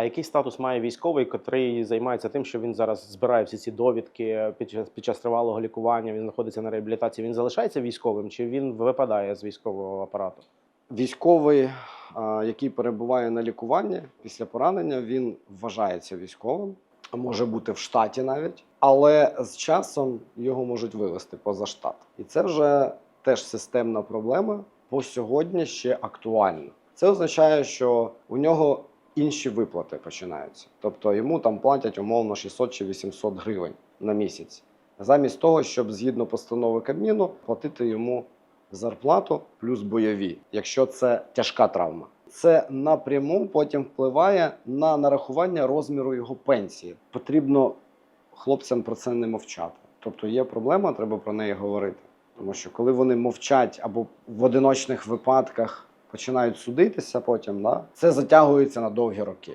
А який статус має військовий, котрий займається тим, що він зараз збирає всі ці довідки під час під час тривалого лікування? Він знаходиться на реабілітації. Він залишається військовим чи він випадає з військового апарату? Військовий, який перебуває на лікуванні після поранення, він вважається військовим, може бути в штаті навіть, але з часом його можуть вивести поза штат. І це вже теж системна проблема по сьогодні ще актуальна. Це означає, що у нього інші виплати починаються. Тобто йому там платять умовно 600 чи 800 гривень на місяць, замість того, щоб згідно постанови Кабміну платити йому зарплату плюс бойові, якщо це тяжка травма. Це напряму потім впливає на нарахування розміру його пенсії. Потрібно хлопцям про це не мовчати. Тобто є проблема, треба про неї говорити. Тому що коли вони мовчать або в одиночних випадках починають судитися потім, да, це затягується на довгі роки.